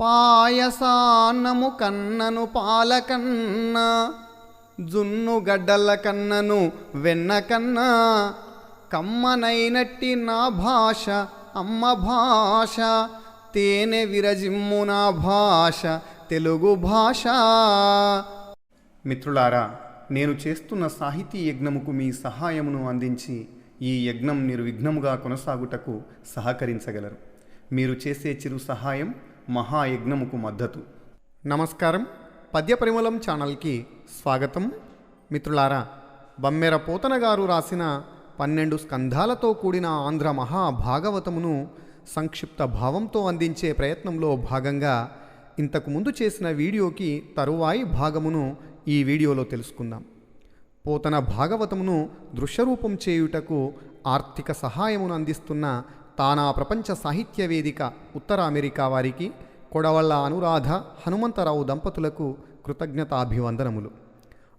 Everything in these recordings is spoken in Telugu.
పాయసాన్నము కన్నను పాలకన్న జున్ను గడ్డల కన్నను వెన్న కన్నా కమ్మనైనట్టి నా భాష అమ్మ భాష తేనె విరజిమ్ము నా భాష తెలుగు భాష. మిత్రులారా నేను చేస్తున్న సాహితీ యజ్ఞముకు మీ సహాయమును అందించి ఈ యజ్ఞం నిర్విఘ్నముగా కొనసాగుటకు సహకరించగలరు. మీరు చేసే చిరు సహాయం మహాయజ్ఞముకు మద్దతు. నమస్కారం. పద్యపరిమళం ఛానల్కి స్వాగతం. మిత్రులారా బమ్మెర పోతన గారు రాసిన పన్నెండు స్కంధాలతో కూడిన ఆంధ్ర మహాభాగవతమును సంక్షిప్త భావంతో అందించే ప్రయత్నంలో భాగంగా ఇంతకుముందు చేసిన వీడియోకి తరువాయి భాగమును ఈ వీడియోలో తెలుసుకుందాం. పోతన భాగవతమును దృశ్యరూపం చేయుటకు ఆర్థిక సహాయమును అందిస్తున్న తానా ప్రపంచ సాహిత్య వేదిక ఉత్తర అమెరికా వారికి కొడవళ్ళ అనురాధ హనుమంతరావు దంపతులకు కృతజ్ఞతాభివందనములు.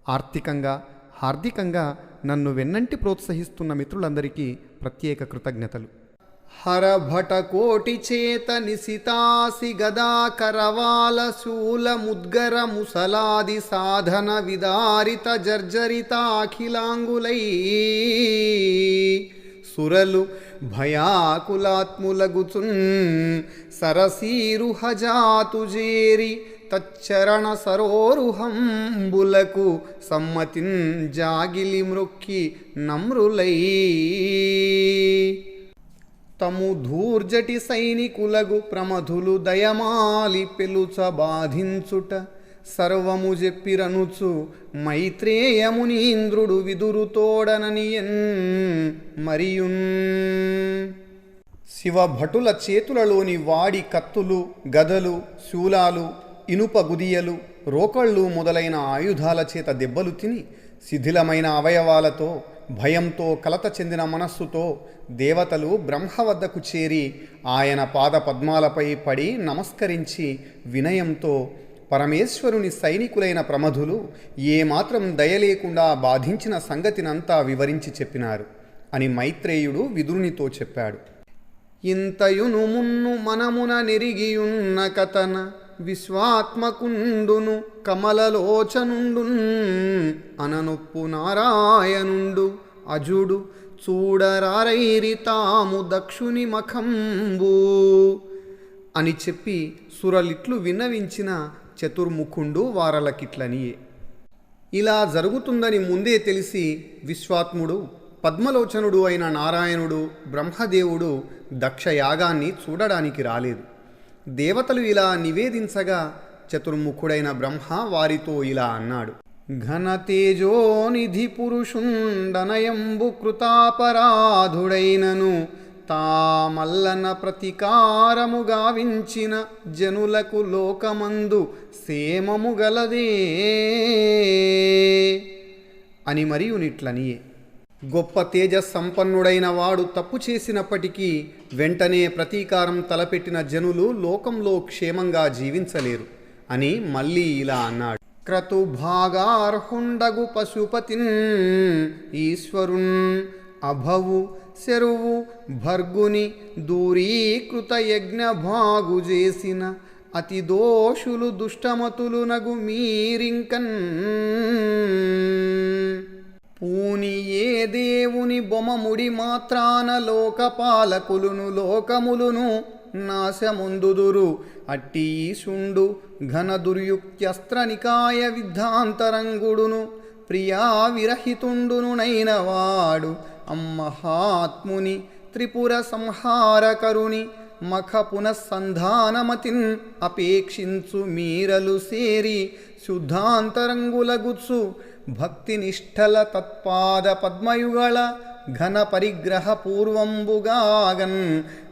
ఆర్థికంగా హార్దికంగా నన్ను వెన్నంటి ప్రోత్సహిస్తున్న మిత్రులందరికీ ప్రత్యేక కృతజ్ఞతలు. హరభట కోటి చేత నిశితాసి గదా కరవాల శూల ముద్గర ముసలాది సాధన విదారిత జర్జరిత అఖిలాంగులై. సురలు భయాకులాత్ములగుచున్ సరసీరు జేరి తచ్చరణ సరోరుహంబులకు సమ్మతిన్ జాగిలి మృక్కి నమ్రులై. తము ధూర్జటి సైనికులగు ప్రమధులు దయమాలి పెలుచ బాధించుట సర్వము చెప్పిరనుచు మైత్రేయముని ఇంద్రుడు విదురు మరియున్. శివభటుల చేతులలోని వాడి కత్తులు గదలు శూలాలు ఇనుప గుదియలు రోకళ్ళు మొదలైన ఆయుధాల చేత దెబ్బలు తిని శిథిలమైన అవయవాలతో భయంతో కలత చెందిన మనస్సుతో దేవతలు బ్రహ్మ వద్దకు చేరి ఆయన పాద పద్మాలపై పడి నమస్కరించి వినయంతో పరమేశ్వరుని సైనికులైన ప్రమధులు ఏమాత్రం దయలేకుండా బాధించిన సంగతినంతా వివరించి చెప్పినారు అని మైత్రేయుడు విదురునితో చెప్పాడు. ఇంతయును మున్ను మనమున నెరిగియున్న కథన విశ్వాత్మకుండును కమలలోచనుండు అననొప్పు నారాయణుండు అజుడు చూడరారైరి తాము దక్షుని మఖంబూ అని చెప్పి సురలిట్లు విన్నవించిన చతుర్ముఖుండు వారలకిట్లనియే ఇలా జరుగుతుందని ముందే తెలిసి విశ్వాత్ముడు పద్మలోచనుడు అయిన నారాయణుడు బ్రహ్మదేవుడు దక్షయాగాన్ని చూడడానికి రాలేదు. దేవతలు ఇలా నివేదించగా చతుర్ముఖుడైన బ్రహ్మ వారితో ఇలా అన్నాడు. ఘనతేజోనిధి పురుషుండనయంబు కృతాపరాధుడైనను తామల్లన ప్రతికారము గావించిన జనులకు లోకమందు సేమము గలదే అని మరియు నిట్లనియే గొప్ప తేజ సంపన్నుడైన వాడు తప్పు చేసినప్పటికీ వెంటనే ప్రతీకారం తలపెట్టిన జనులు లోకంలో క్షేమంగా జీవించలేరు అని మళ్ళీ ఇలా అన్నాడు. క్రతుభాగార్హుండగు పశుపతిన్ ఈశ్వరున్ అభవు శరువు భర్గుని దూరీకృత యజ్ఞభాగు చేసిన అతి దోషులు దుష్టమతులు నగు మీరింకన్. పూని ఏ దేవుని బొమముడి మాత్రాన లోకపాలకులును లోకములును నాశముందుదురు. అట్టి ఈశుండు ఘన దుర్యుక్త్యస్త్ర నికాయ విద్ధాంతరంగుడును ప్రియా విరహితుండును నైనవాడు. అమ్మహాత్ముని త్రిపుర సంహారకరుని మఖ పునఃసంధానమతిన్ అపేక్షించు మీరలు సేరి శుద్ధాంతరంగులగుచ్చు భక్తినిష్టల తత్పాద పద్మయుగళ ఘన పరిగ్రహ పూర్వంబుగాగన్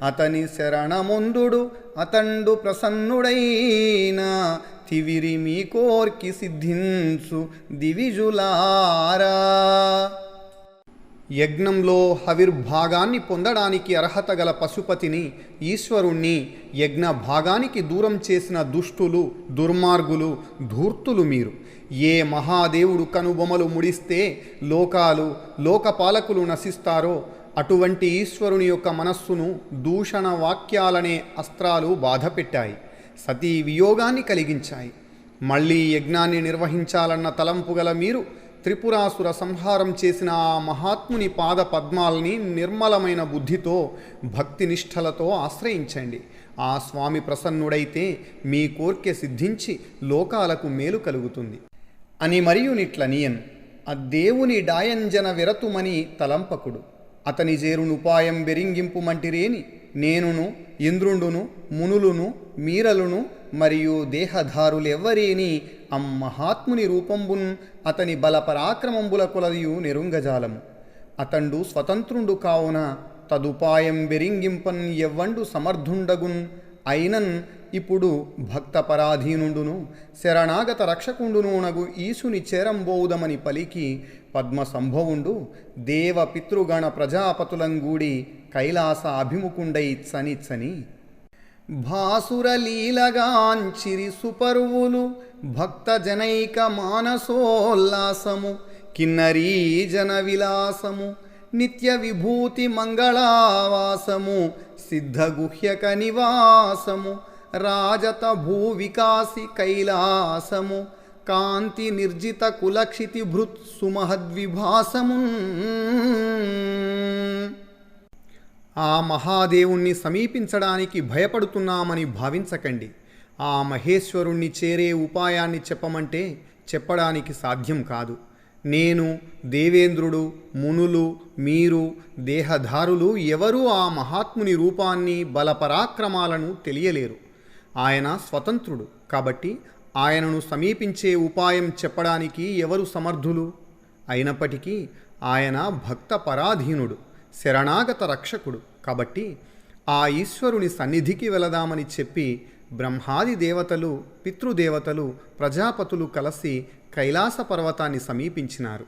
అతని శరణముందుడు అతండు ప్రసన్నుడైన తివిరి మీ కోర్కి సిద్ధించు దివిజులారా. యజ్ఞంలో హవిర్భాగాన్ని పొందడానికి అర్హత గల పశుపతిని ఈశ్వరుణ్ణి యజ్ఞ భాగానికి దూరం చేసిన దుష్టులు దుర్మార్గులు ధూర్తులు మీరు. ఏ మహాదేవుడు కనుబొమలు ముడిస్తే లోకాలు లోకపాలకులు నశిస్తారో అటువంటి ఈశ్వరుని యొక్క మనస్సును దూషణ వాక్యాలనే అస్త్రాలు బాధపెట్టాయి సతీ వియోగాన్ని కలిగించాయి. మళ్ళీ యజ్ఞాన్ని నిర్వహించాలన్న తలంపు గల మీరు త్రిపురాసుర సంహారం చేసిన ఆ మహాత్ముని పాద పద్మాల్ని నిర్మలమైన బుద్ధితో భక్తి నిష్ఠలతో ఆశ్రయించండి. ఆ స్వామి ప్రసన్నుడైతే మీ కోర్కె సిద్ధించి లోకాలకు మేలు కలుగుతుంది. అని మరియు మరియునిట్లనియన్ ఆ దేవుని డాయంజన విరతుమని తలంపకుడు. అతని చేరునుపాయం బెరింగింపుమంటిరేని నేనును ఇంద్రుండును మునులును మీరలును మరియు దేహధారులెవ్వరేని అమ్మహాత్ముని రూపంబున్ అతని బలపరాక్రమంబుల కొలదియు నెరుంగజాలము. అతండు స్వతంత్రుండు కావున తదుపాయం బెరింగింపన్ ఎవ్వండు సమర్థుండగున్. అయినన్ ఇప్పుడు భక్త పరాధీనుండును శరణాగత రక్షకుండును నగు ఈశుని చేరంబోవుదమని పలికి పద్మ సంభవుండు దేవ పితృగణ ప్రజాపతులంగూడి కైలాస అభిముకుండై చనిచ్చని. భాసురలీలగాంచిరి సుపర్వులు భక్త జనైక మానసోల్లాసము కిన్నరీ జన విలాసము నిత్య విభూతి మంగళావాసము సిద్ధగుహ్యక నివాసము రాజత భూవికాసి కైలాసము కాంతి నిర్జిత కులక్షితి భృత్ సుమహద్విభాసము. ఆ మహాదేవుణ్ణి సమీపించడానికి భయపడుతున్నామని భావించకండి. ఆ మహేశ్వరుణ్ణి చేరే ఉపాయాన్ని చెప్పమంటే చెప్పడానికి సాధ్యం కాదు. నేను దేవేంద్రుడు మునులు మీరు దేహధారులు ఎవరూ ఆ మహాత్ముని రూపాన్ని బలపరాక్రమాలను తెలియలేరు. ఆయన స్వతంత్రుడు. కాబట్టి ఆయనను సమీపించే ఉపాయం చెప్పడానికి ఎవరు సమర్థులు? అయినప్పటికీ ఆయన భక్త పరాధీనుడు శరణాగత రక్షకుడు. కాబట్టి ఆ ఈశ్వరుని సన్నిధికి వెళదామని చెప్పి బ్రహ్మాది దేవతలు పితృదేవతలు ప్రజాపతులు కలిసి కైలాస పర్వతాన్ని సమీపించినారు.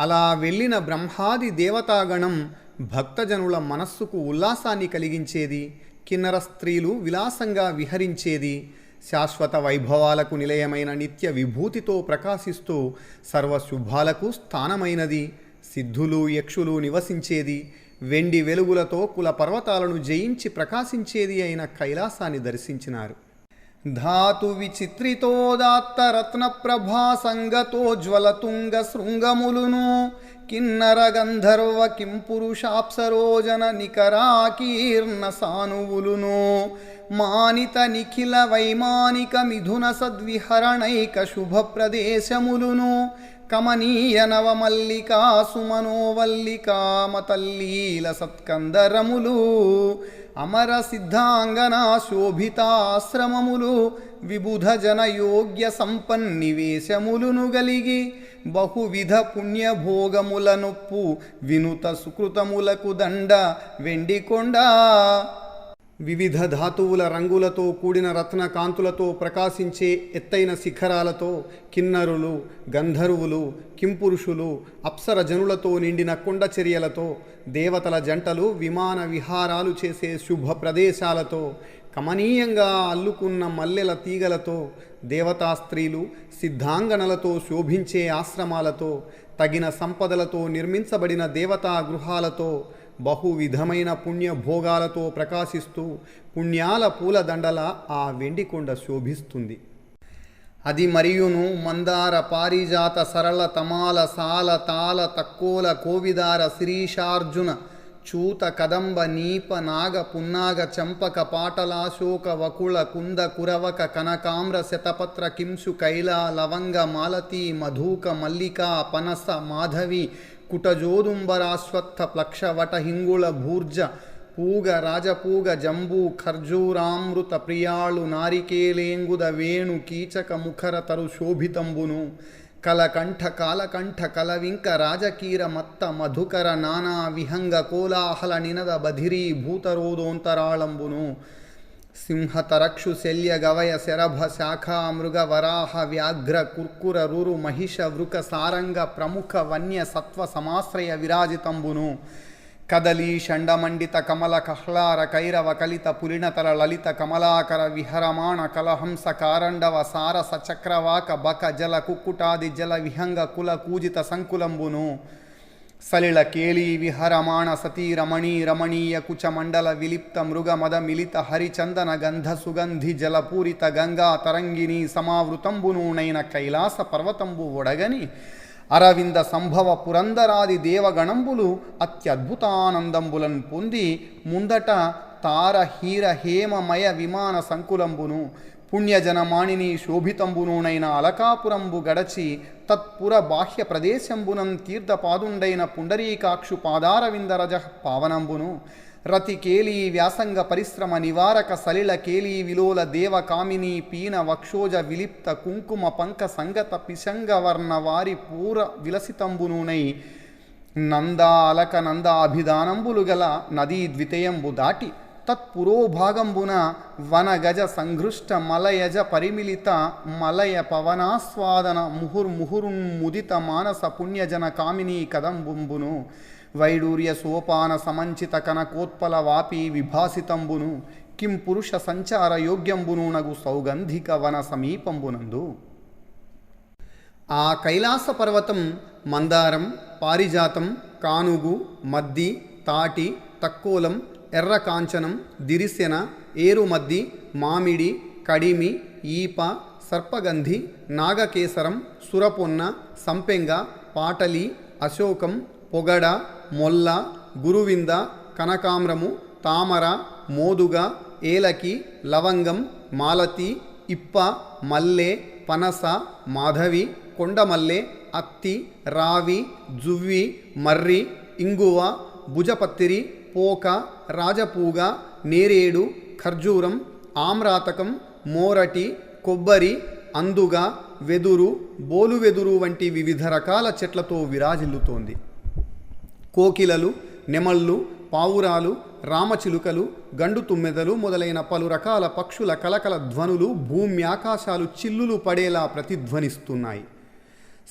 అలా వెళ్ళిన బ్రహ్మాది దేవతాగణం భక్తజనుల మనస్సుకు ఉల్లాసాన్ని కలిగించేది కిన్నర స్త్రీలు విలాసంగా విహరించేది శాశ్వత వైభవాలకు నిలయమైన నిత్య విభూతితో ప్రకాశిస్తూ సర్వశుభాలకు స్థానమైనది. సిద్ధులు యక్షులు నివసించేది వెండి వెలుగులతో కుల పర్వతాలను జయించి ప్రకాశించేది అయిన కైలాసాన్ని దర్శించినారు. ధాతు విచిత్రితోదాత్త రత్న ప్రభా సంగతో జ్వలతుంగ శృంగములును కిన్నర గంధర్వ కిం పురుషాప్సరోజన నికరాకీర్ణ సానువులును మానిత నిఖిల వైమానిక మిథున సద్విహరణైక శుభ ప్రదేశములును కమనీయ నవమల్లికా సుమనోవల్లికామ తల్లీల సత్కందరములు అమర సిద్ధాంగన శోభితాశ్రమములు విబుధ జనయోగ్య సంపన్నివేశములును గలిగి బహువిధ పుణ్యభోగముల నొప్పు వినుత సుకృతములకు దండ వెండికొండ. వివిధ ధాతువుల రంగులతో కూడిన రత్న కాంతులతో ప్రకాశించే ఎత్తైన శిఖరాలతో కిన్నరులు గంధర్వులు కింపురుషులు అప్సరజనులతో నిండిన కొండచర్యలతో దేవతల జంటలు విమాన విహారాలు చేసే శుభ ప్రదేశాలతో కమనీయంగా అల్లుకున్న మల్లెల తీగలతో దేవతా స్త్రీలు సిద్ధాంగనలతో శోభించే ఆశ్రమాలతో తగిన సంపదలతో నిర్మించబడిన దేవతా గృహాలతో బహువిధమైన పుణ్య భోగాలతో ప్రకాశిస్తూ పుణ్యాల పూలదండల ఆ వెండికొండ శోభిస్తుంది. అది మరియును మందార పారిజాత సరళ తమాల సాల తాల తక్కోల కోవిదార శిరీషార్జున చూత కదంబ నీప నాగ పున్నాగ చంపక పాటలాశోక వకుళ కుంద కురవక కనకామ్ర శతపత్ర కింసు కైల లవంగ మాలతి మధూక మల్లికా పనస మాధవి కుటజోదుంబరాశ్వత్థ ప్లక్ష వట హింగుళ భూర్జ పూగ రాజపూగ జంబూ ఖర్జూరామృత ప్రియాళు నారికేలేంగుద వేణు కీచక ముఖర తరు శోభితంబును కలకంఠ కాలకంఠ కలవింక రాజకీర మత్త మధుకర నానా విహంగ కోలాహల నినద బధిరీ భూతరోదోంతరాళంబును సింహతరక్షు శల్య గవయ శరభ శాఖా మృగ వరాహ వ్యాఘ్ర కుర్కుర రురు మహిష వృక సారంగ ప్రముఖ వన్య సత్వ సమాశ్రయ విరాజితంబును కదలీ షండమండిత కమల కహ్లార కైరవ కలిత పులినతల లలిత కమలాకర విహరమాణ కలహంస కారండవ సారస చక్రవాక బక జల కుక్కుటాది జల విహంగ కుల కూజిత సలిళ కేళీ విహరమాణ సతీ రమణీ రమణీయ కుచ మండల విలిప్త మృగ మద మిలిత హరిచందన గంధ సుగంధి జలపూరిత గంగా తరంగిణి సమావృతంబునూనైన కైలాస పర్వతంబు ఒడగని అరవింద సంభవ పురందరాది దేవగణంబులు అత్యద్భుతానందంబులను పొంది ముందట తార హీర హేమమయ విమాన సంకులంబును పుణ్యజనమాణిని శోభితంబునునైన అలకాపురంబు గడచి తత్పుర బాహ్య ప్రదేశంబునం తీర్థపాదుండైన పుండరీకాక్షు పాదారవిందరజ పావనంబును. రతికేళీ వ్యాసంగ పరిశ్రమ నివారక సలిల కేలి విలోల దేవ కామిని పీన వక్షోజ విలిప్త కుంకుమ పంక సంగత పిశంగవర్ణ వారి పూర విలసితంబునునై. నంద అలక నంద అభిధానంబులు గల నదీ ద్వితయంబు దాటి తత్పురోభాగంబున వనగజ సంఘృష్ట మలయజ పరిమిళిత మలయ పవనాస్వాదన ముహుర్ముహుర్ముదిత మానస పుణ్యజన కామినీ కదంబుంబును. వైడూర్య సోపాన సమంచిత కనకోత్పల వాపి విభాసితంబును. కిం పురుష సంచార యోగ్యంబును నగు సౌగంధిక వన సమీపంబునందు. ఆ కైలాస పర్వతం మందారం పారిజాతం కానుగు మద్ది తాటి తక్కోలం ఎర్ర కాంచనం దిరిసెన ఏరుమద్ది మామిడి కడిమి ఈప సర్పగంధి నాగకేసరం సురపొన్న సంపెంగ పాటలి అశోకం పొగడ మొల్ల గురువింద కనకామ్రము తామర మోదుగ ఏలకి లవంగం మాలతి ఇప్ప మల్లె పనస మాధవి కొండమల్లె అత్తి రావి జువ్వి మర్రి ఇంగువ భుజపత్తిరి పోక రాజపూగ నేరేడు ఖర్జూరం ఆమ్రాతకం మోరటి కొబ్బరి అందుగ వెదురు బోలువెదురు వంటి వివిధ రకాల చెట్లతో విరాజిల్లుతోంది. కోకిలలు నెమళ్ళు పావురాలు రామచిలుకలు గండు తుమ్మెదలు మొదలైన పలు రకాల పక్షుల కలకల ధ్వనులు భూమి ఆకాశాలు చిల్లులు పడేలా ప్రతిధ్వనిస్తున్నాయి.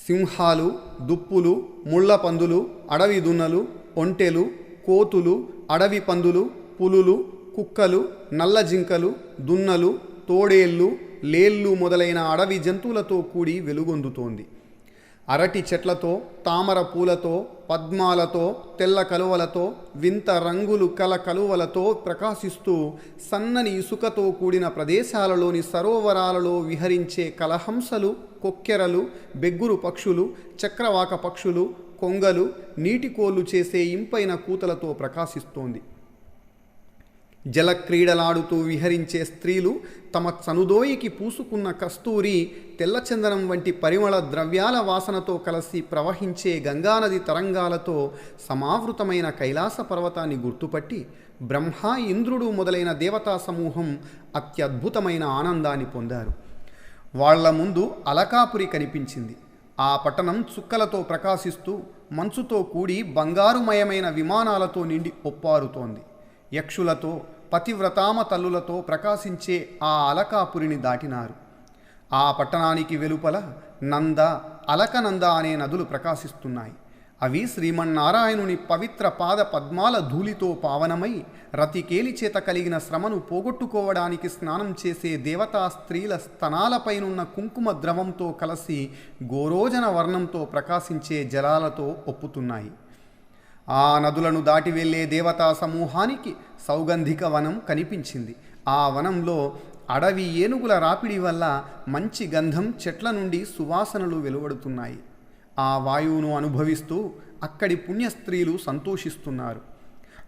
సింహాలు దుప్పులు ముళ్ళ పందులు అడవి దున్నలు ఒంటెలు కోతులు అడవి పందులు పులులు కుక్కలు నల్ల జింకలు దున్నలు తోడేళ్ళు లేళ్ళు మొదలైన అడవి జంతువులతో కూడి వెలుగొందుతోంది. అరటి చెట్లతో తామర పూలతో పద్మాలతో తెల్ల కలువలతో వింత రంగులు కల కలువలతో ప్రకాశిస్తూ సన్నని ఇసుకతో కూడిన ప్రదేశాలలోని సరోవరాలలో విహరించే కలహంసలు కొక్కెరలు బెగ్గురు పక్షులు చక్రవాక పక్షులు కొంగలు నీటికోళ్ళు చేసే ఇంపైన కూతలతో ప్రకాశిస్తోంది. జలక్రీడలాడుతూ విహరించే స్త్రీలు తమ చనుదోయికి పూసుకున్న కస్తూరి తెల్లచందనం వంటి పరిమళ ద్రవ్యాల వాసనతో కలిసి ప్రవహించే గంగానది తరంగాలతో సమావృతమైన కైలాస పర్వతాన్ని గుర్తుపట్టి బ్రహ్మ ఇంద్రుడు మొదలైన దేవతా సమూహం అత్యద్భుతమైన ఆనందాన్ని పొందారు. వాళ్ళ ముందు అలకాపురి కనిపించింది. ఆ పట్టణం చుక్కలతో ప్రకాశిస్తూ మంచుతో కూడి బంగారుమయమైన విమానాలతో నిండి ఒప్పారుతోంది. యక్షులతో పతివ్రతామ తల్లులతో ప్రకాశించే ఆ అలకాపురిని దాటినారు. ఆ పట్టణానికి వెలుపల నంద అలకనంద అనే నదులు ప్రకాశిస్తున్నాయి. అవి శ్రీమన్నారాయణుని పవిత్ర పాద పద్మాల ధూళితో పావనమై రతికేలి చేత కలిగిన శ్రమను పోగొట్టుకోవడానికి స్నానం చేసే దేవతా స్త్రీల స్తనాలపైనున్న కుంకుమ ద్రవంతో కలిసి గోరోజన వర్ణంతో ప్రకాశించే జలాలతో ఒప్పుతున్నాయి. ఆ నదులను దాటి వెళ్ళే దేవతా సమూహానికి సౌగంధిక వనం కనిపించింది. ఆ వనంలో అడవి ఏనుగుల రాపిడి వల్ల మంచి గంధం చెట్ల నుండి సువాసనలు వెలువడుతున్నాయి. ఆ వాయువును అనుభవిస్తూ అక్కడి పుణ్యస్త్రీలు సంతోషిస్తున్నారు.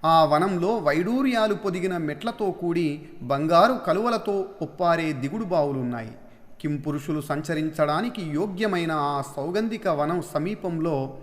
ఆ వనంలో వైడూర్యాలు పొదిగిన మెట్లతో కూడి బంగారు కలువలతో ఒప్పారే దిగుడు బావులున్నాయి. కింపురుషులు సంచరించడానికి యోగ్యమైన ఆ సౌగంధిక వనం సమీపంలో